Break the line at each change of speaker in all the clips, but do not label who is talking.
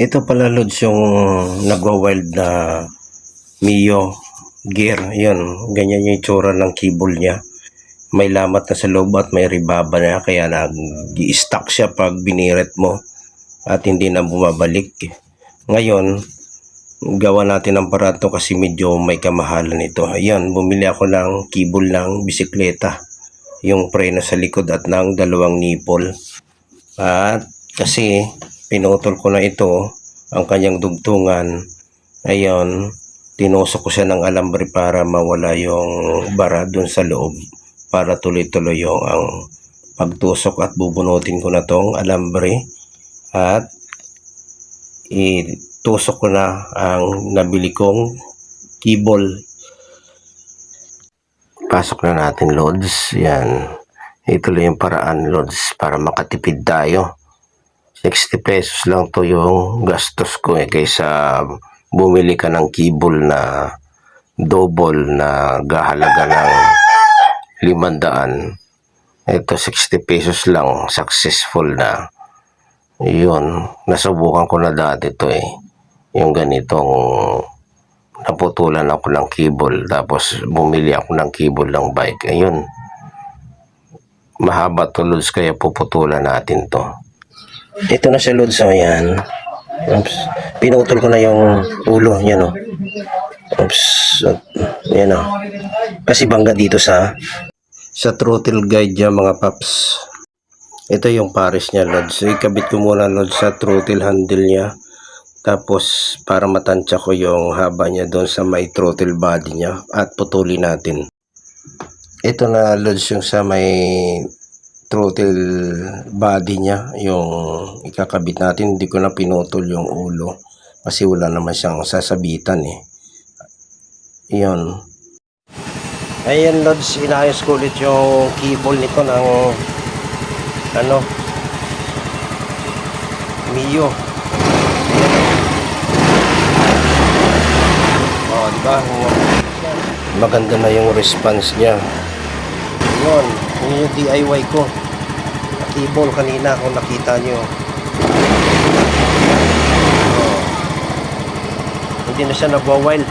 Ito pala Lods yung nagwa-wild na Mio gear. Yun, ganyan yung itsura ng cable niya. May lamat na sa loob at may ribaba na kaya nag-i-stuck siya pag biniret mo at hindi na bumabalik. Ngayon, gawa natin ang paraan to kasi medyo may kamahalan ito. Ayan, bumili ako ng cable ng bisikleta. Yung preno sa likod at ng dalawang nipple. At kasi pinutol ko na ito, ang kanyang dugtungan. Ayun, tinusok ko siya ng alambre para mawala yung bara dun sa loob. Para tuloy-tuloy yung ang pagtusok at bubunutin ko na tong alambre. At itusok ko na ang nabili kong cable. Pasok na natin, Lods. Yan. Ito lang yung paraan, Lods, para makatipid tayo. 60 pesos lang to yung gastos ko eh kaysa bumili ka ng cable na double na gahalaga ng 500 ito 60 pesos lang successful na. Yun nasubukan ko na dati to eh yung ganitong naputulan ako ng cable tapos bumili ako ng cable ng bike. Ayun mahaba to Lods, kaya puputulan natin to ito na siya Lods, so yan. Oops. Pinutol ko na yung ulo, yan o. Oops. Yan o. Kasi bangga dito sa sa throttle guide niya mga paps. Ito yung pares niya Lods. So, ikabit ko muna Lods sa throttle handle niya. Tapos para matansya ko yung haba niya doon sa may throttle body niya at putulin natin. Ito na Lods yung sa may throttle body niya yung ikakabit natin hindi ko na pinutol yung ulo kasi wala naman siyang sasabitan eh. Yun. Ayan Lods inayos ko ulit yung cable nito ng ano Mio. Oh di ba? Maganda na yung response niya. Yun yun yung DIY ko cable kanina kung nakita nyo. Oh. hindi na siya nagwa-wild.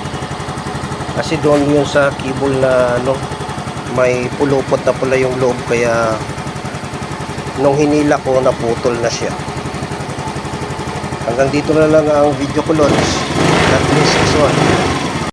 Kasi doon yun sa cable na ano may pulupot na pala yung loob kaya nung hinila ko naputol na siya. Hanggang dito na lang ang video ko lods. God bless this one